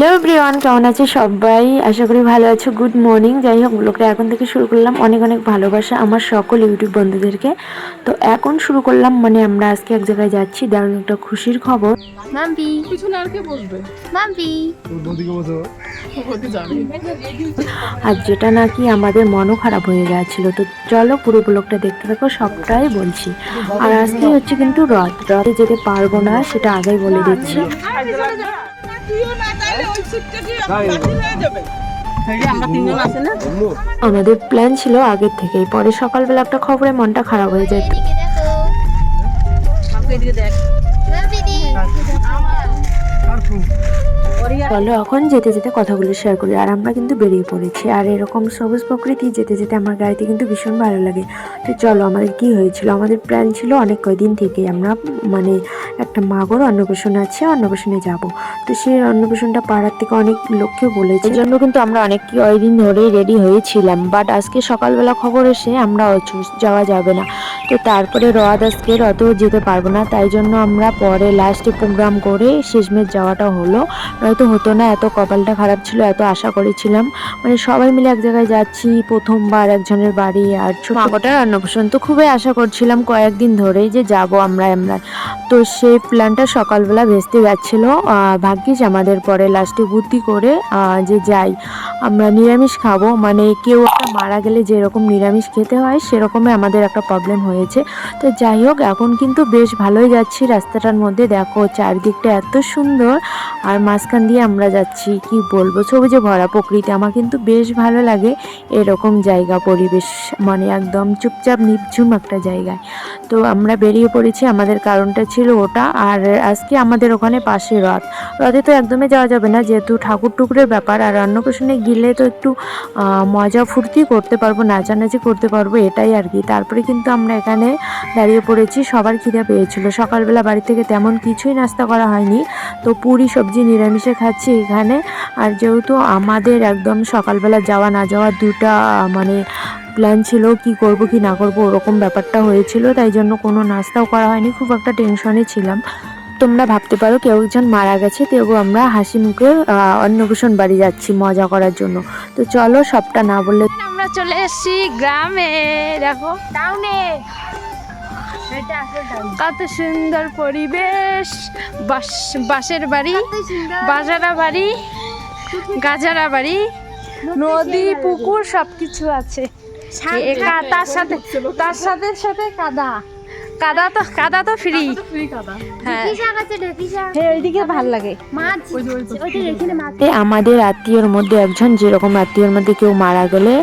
Hello everyone কেমন আছে সবাই? আশা করি ভালো আছো। গুড মর্নিং যাই হোক ব্লগটা এখন থেকে শুরু করলাম। অনেক অনেক ভালোবাসা আমার সকল ইউটিউব বন্ধুদেরকে। তো এখন শুরু করলাম মানে আমরা আজকে এক জায়গায় যাচ্ছি। দারুণ একটা খুশির খবর। মাম্পি। পিছনে আর কে বসবে মাম্পি। আর যেটা নাকি আমাদের মনও খারাপ হয়ে গেছিল তো চলো পুরো ব্লগটা দেখতে থাকো সবটাই বলছি। আর আজকে হচ্ছে কিন্তু রথ। রথে যেতে পারব না সেটা আগেই বলে দিচ্ছি। আমরা তিনজন আছে না? আমাদের প্ল্যান ছিল আগের থেকেই। পরে সকালবেলা একটা খবরে মনটা খারাপ হয়ে যায়। এদিকে দেখো। চলো এখন যেতে যেতে কথাগুলো শেয়ার করি। আর আমরা কিন্তু বেরিয়ে পড়েছি। আর এরকম সবুজ প্রকৃতি যেতে যেতে আমার গাড়িতে কিন্তু ভীষণ ভালো লাগে। তো চলো, আমাদের কি হয়েছিল? আমাদের প্ল্যান ছিল অনেক কয়দিন থেকে আমরা মানে একটা মাগর অন্নপ্রাশন আছে, অন্নপ্রাশনে যাব। তো সেই অন্নপ্রাশনটা পাড়ার থেকে অনেক লোককে বলেছে। জন্য কিন্তু আমরা অনেক কয়দিন ধরেই রেডি হয়েছিলাম। বাট আজকে সকালবেলা খবর এসে আমরা যাওয়া যাবে না। তো তারপরে রথ আজকে রথও যেতে পারব না। তাই জন্য আমরা পরে লাস্টে প্রোগ্রাম করে শেষমেশ যাওয়াটা হলো। নয়তো হতো না এত কপালটা খারাপ ছিল এত আশা করেছিলাম। মানে সবাই মিলে এক জায়গায় যাচ্ছি প্রথমবার একজনের বাড়ি আর ছোট মাগটার অন্নপ্রাশন। তো খুবই আশা করছিলাম কয়েকদিন ধরেই যে যাব আমরা আমরা। তো সেই প্ল্যানটা সকালবেলা ভেস্তে যাচ্ছিল। ভাগ্যিস আমাদের পরে লাস্টে বুদ্ধি করে যে যাই, আমরা নিরামিষ খাব। মানে কেউ একটা মারা গেলে যেরকম নিরামিষ খেতে হয়, সেরকমই আমাদের একটা প্রবলেম হয়েছে। তো যাই হোক, এখন কিন্তু বেশ ভালোই যাচ্ছি রাস্তাটার মধ্যে। দেখো, চারদিকটা এত সুন্দর, আর মাঝখান দিয়ে আমরা যাচ্ছি, কি বলব? সবুজে ভরা প্রকৃতি। আমার কিন্তু বেশ ভালো লাগে এরকম জায়গা পরিবেশ মানে একদম চুপচাপ নির্ঝুম একটা জায়গায়। তো আমরা বেরিয়ে পড়েছি। আমাদের কারণটা ছিল ওটা আর আজকে আমাদের ওখানে পাশে রথ। রথে তো একদমই যাওয়া যাবে না, যেহেতু ঠাকুর টুকুরের ব্যাপার আর অন্নপ্রাশনে গেলে তো একটু মজা ফুর্তি করতে পারব, নাচানাচি করতে পারব, এটাই আর কি। তারপরে কিন্তু আমরা এখানে দাঁড়িয়ে পড়েছি, সবার খিদে পেয়েছিল। সকালবেলা বাড়ি থেকে তেমন কিছুই নাস্তা করা হয়নি, তো পুরি, সবজি, নিরামিষে খাচ্ছি এখানে। আর যেহেতু আমাদের একদম সকালবেলা যাওয়া না যাওয়া দুটা মানে প্ল্যান ছিল কি করব কি না করব ওরকম ব্যাপারটা হয়েছিল তাই জন্য কোনো নাস্তাও করা হয়নি খুব একটা টেনশনে ছিলাম। তোমরা ভাবতে পারো কেউ একজন মারা গেছে তবু আমরা হাসি মুখে অন্নপ্রাশন বাড়ি যাচ্ছি মজা করার জন্য। তো চলো সবটা না বললে আমরা চলে এসেছি গ্রামে দেখো। টাউনে। কত সুন্দর পরিবেশ বাস বাসের বাড়ি বাজারা বাড়ি গাজারা বাড়ি নদী পুকুর সবকিছু আছে। এ কা- তার সাথে তার সাথে সাথে কাদা। কাদা তো কাদা তো ফ্রি ফ্রি কাদা। হ্যাঁ। আমাদের আত্মীয়র মধ্যে একজন যেরকম আত্মীয়র মধ্যে কেউ মারা গেলে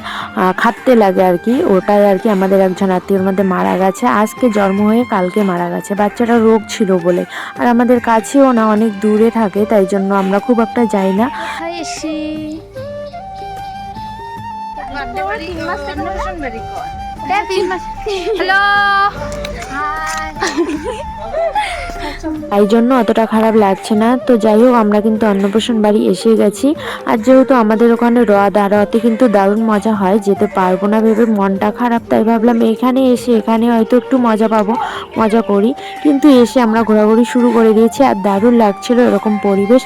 খাটতে লাগে আর কি ওটাই আর কি আমাদের একজন আত্মীয়র মধ্যে মারা গেছে। আজকে জন্ম হয়ে কালকে মারা গেছে। বাচ্চাটা রোগ ছিল বলে। আর আমাদের কাছেও না অনেক দূরে থাকে তাই জন্য আমরা খুব একটা যাই না। এসি হ্যালো তাই জন্য অতটা খারাপ লাগছে না। তো যাই হোক আমরা কিন্তু অন্নপ্রাশন বাড়ি এসে গেছি। আর যেহেতু আমাদের ওখানে রথ আর রথে কিন্তু দারুণ মজা হয় যেতে পারব না ভেবে মনটা খারাপ তাই ভাবলাম এখানে এসে এখানে হয়তো একটু মজা পাবো মজা করি। কিন্তু এসে আমরা ঘোরাঘুরি শুরু করে দিয়েছি আর দারুণ লাগছিল এরকম পরিবেশ।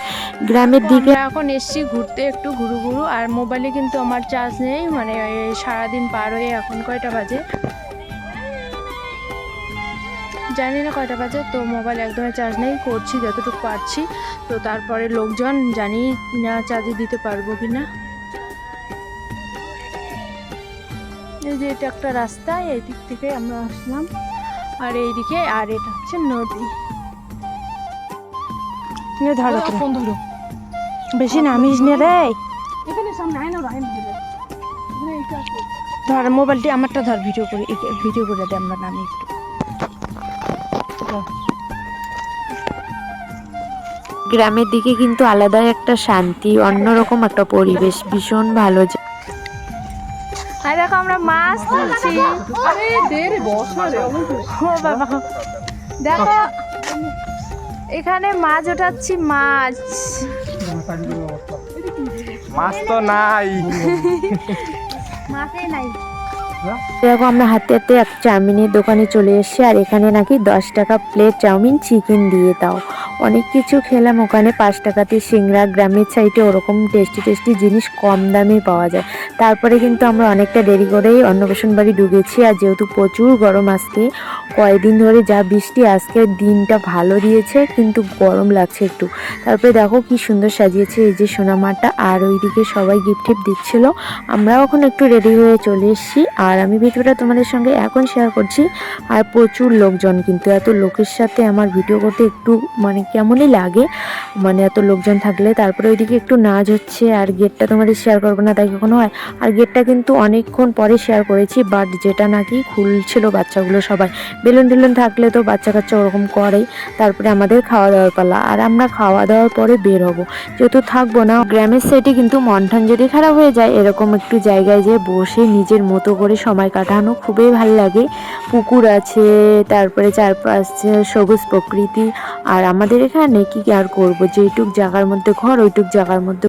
গ্রামের দিকে এখন এসছি ঘুরতে একটু ঘুরু ঘুরু আর মোবাইলে কিন্তু আমার চার্জ নেই মানে সারাদিন পার হয়ে এখন কয়টা বাজে? জানি না কয়টা বাজে তো মোবাইল একদমই চার্জ নেই করছি যতটুকু পারছি। তো তারপরে লোকজন জানি না চার্জে দিতে পারব কি না এই যে এটা একটা রাস্তা এই দিক থেকে আমরা আসলাম। আর এইদিকে আর এটা হচ্ছে নদী। ধরো। ফোন ধরো। বেশি নামিস নে রে। এখানে সামনে আয় না রাইন দিলে এখানে এইটা আছে। ধর মোবাইলটি আমারটা ধর ভিডিও করে ভিডিও করে দে আমরা নামি একটু। গ্রামের দিকে কিন্তু আলাদা একটা শান্তি অন্যরকম একটা পরিবেশ ভীষণ ভালো আর দেখো আমরা মাছ তুলছি দেখো এখানে মাছ ওঠাচ্ছি মাছ। মাছ তো নাই। মাছে নাই। দেখো, আমরা হাতে হাতে এক চাউমিনের দোকানে চলে এসেছি, আর এখানে নাকি দশ টাকা প্লেট চাউমিন চিকেন দিয়ে দাও। অনেক কিছু খেলাম, ওখানে পাঁচ টাকাতে সিংড়া, গ্রামের সাইডে ওরকম টেস্টি টেস্টি জিনিস কম দামে পাওয়া যায়। তারপরে কিন্তু আমরা অনেকটা দেরি করেই অন্নপ্রাশন বাড়ি ঢুকেছি, আর যেহেতু প্রচুর গরম আজকে, কয়েকদিন ধরে যা বৃষ্টি আজকে দিনটা ভালো দিয়েছে, কিন্তু গরম লাগছে একটু। তারপরে দেখো কি সুন্দর সাজিয়েছে এই যে সোনামাটা, আর ওইদিকে সবাই গিফট টিফট দিচ্ছিল। আমরাও এখন একটু রেডি হয়ে চলে এসেছি, আর আমি ভিডিওটা তোমাদের সঙ্গে এখন শেয়ার করছি। আর প্রচুর লোকজন কিন্তু, এত লোকের সাথে আমার ভিডিও করতে একটু মানে কেমনই লাগে। মানে এত লোকজন থাকলে তারপরে ওইদিকে একটু নাচ হচ্ছে আর গেটটা তোমাদের শেয়ার করব না, তাই কখনো হয়। আর গেটটা কিন্তু অনেকক্ষণ পরে শেয়ার করেছি বাট যেটা নাকি খুলছিল বাচ্চাগুলো সবাই। বেলুন টেলুন থাকলে তো বাচ্চা কাচ্চা ওরকম করেই। তারপরে আমাদের খাওয়া দাওয়ার পালা। আর আমরা খাওয়া দাওয়ার পরে বের হব। যেহেতু থাকব না, গ্রামের সাইডে কিন্তু মন টন যদি খারাপ হয়ে যায়, এরকম একটু জায়গায় যে বসে নিজের মতো করে সময় কাটানো খুবই ভালো লাগে। পুকুর আছে, তারপরে চারপাশে সবুজ প্রকৃতি। আর আমাদের এখানে কি আর করব? যেটুক জায়গার মধ্যে ঘর ওইটুক জায়গার মধ্যে